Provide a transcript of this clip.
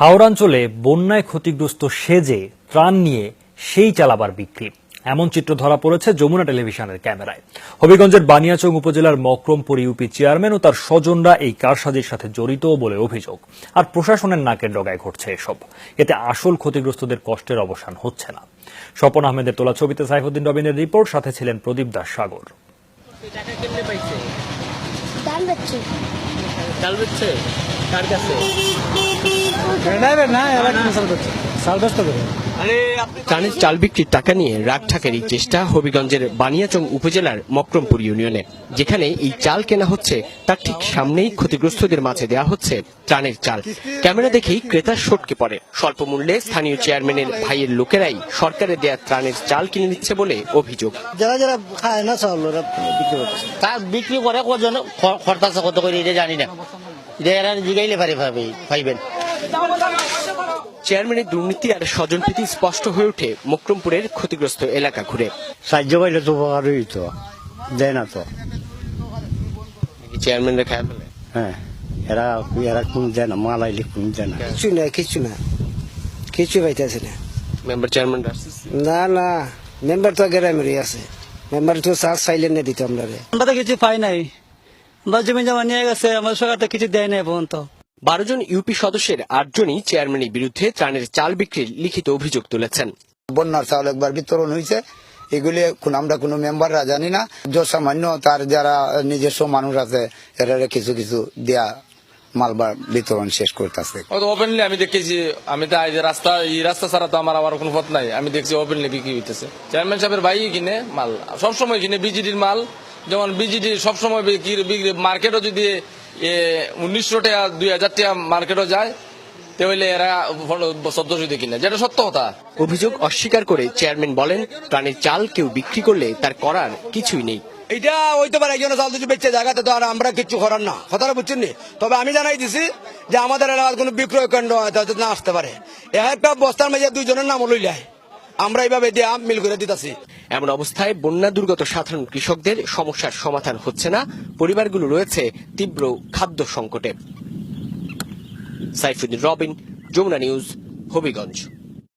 হাওড়াঞ্চলে বন্যায় ক্ষতিগ্রস্ত সেজে ত্রাণ নিয়ে সেই চালাবার বিক্রি। এমন চিত্র ধরা পড়েছে যমুনা টেলিভিশনের ক্যামেরায়। হবিগঞ্জের বানিয়াচং উপজেলার মক্রমপুর ইউপি চেয়ারম্যান ও তার স্বজনরা এই কারসাজির সাথে জড়িত বলে অভিযোগ। আর প্রশাসনের নাকের ডগায় ঘটছে এসব। এতে আসল ক্ষতিগ্রস্তদের কষ্টের অবসান হচ্ছে না। স্বপন আহমেদের তোলা ছবিতে সাইফুদ্দিন রবিনের রিপোর্ট সাথে ছিলেন প্রদীপ দাস সাগর। ডাল বেচছে? কার কাছে? ড্রাইভার না এরা ক্যান্সেল করছে? সার্ভিস করে। ত্রাণের চাল বিক্রির টাকা নিয়ে রাগঢাকারি চেষ্টা হবিগঞ্জের বানিয়াচং উপজেলার মক্রমপুর ইউনিয়নে যেখানে এই চাল কেনা হচ্ছে তার ঠিক সামনেই ক্ষতিগ্রস্তদের মাঝে দেওয়া হচ্ছে ত্রাণের চাল। ক্যামেরা দেখেই ক্রেতা সটকে পড়ে। স্বল্প মূল্যে স্থানীয় চেয়ারম্যানের ভাইয়ের লোকেরাই সরকারের দেয়া ত্রাণের চাল কিনে নিচ্ছে বলে অভিযোগ। যারা যারা খায় না ওরা বিক্রি করতেছে। তার বিক্রি করে কজন? খ- খরচাছে কত করে এটা জানি না। এটা এরা জিগাইলে পারে ভাবে পাইবেন। চেয়ারম্যানের দুর্নীতি আর স্বজনপ্রীতি স্পষ্ট হয়ে ওঠে মক্রমপুরের ক্ষতিগ্রস্ত এলাকা ঘুরে। সাহায্য পাইলে তো উপকার হইতো দেয় না তো। চেয়ারম্যানরা খায় ফেলে হ্যাঁ এরা এরা কোন দেয় না মাল আইলে কোন দেয় না। কিছু না কিছু না। কিছু পাইতেছে না। মেম্বার চেয়ারম্যানরা না না মেম্বার তো গ্রামেরই আছে। মেম্বার তো চার্জ চাইলেন না দিত আমরা আমরা তো কিছু পাই নাই। আমরা জমি জমা নিয়ে গেছে আমার সরকার তো কিছু দেয় নাই পর্যন্ত। বারো জন ইউপি সদস্যের আটজনই চেয়ারম্যানের বিরুদ্ধে ত্রাণের চাল বিক্রির লিখিত অভিযোগ তুলেছেন। বন্যার চাউল একবার বিতরণ হয়েছে। এগুলি আমরা কোনো মেম্বাররা জানি না। যে সামান্য তার যারা নিজস্ব মানুষ আছে এরা কিছু কিছু দেয়া মালবার বিতরণ শেষ করতেছে। ওপেনলি আমি দেখেছি আমি তো এই যে রাস্তা এই রাস্তা ছাড়া তো আমার আমার কোনো পথ নাই। আমি দেখছি ওপেনলি বিক্রি হইতেছে। চেয়ারম্যান সাহেবের ভাই কিনে মাল সবসময় কিনে বিজিডির মাল যেমন বিজিডি সবসময় মার্কেটও যদি উনিশশো টাকা দুই হাজার টাকা মার্কেটও যায় তাহলে এরা চোদ্দশো দিয়ে কিনে যেটা সত্য কথা। অভিযোগ অস্বীকার করে চেয়ারম্যান বলেন ত্রাণের চাল কেউ বিক্রি করলে তার করার কিছুই নেই। এটা হইতে পারে একজন চাল দুটো বেচে জায়গাতে তো আর আমরা কিচ্ছু করার না। কথাটা বুঝছেন নি? তবে আমি জানাই দিছি যে আমাদের এলাকার কোনো বিক্রয় কেন্দ্র না আসতে পারে। একটা বস্তার মাঝে দুইজনের নাম লইলাই আমরা এইভাবে দিয়ে মিল করে দিতেছি। এমন অবস্থায় বন্যা দুর্গত সাধারণ কৃষকদের সমস্যার সমাধান হচ্ছে না। পরিবারগুলো রয়েছে তীব্র খাদ্য সংকটে। সাইফুদ্দিন রবিন, যমুনা নিউজ, হবিগঞ্জ।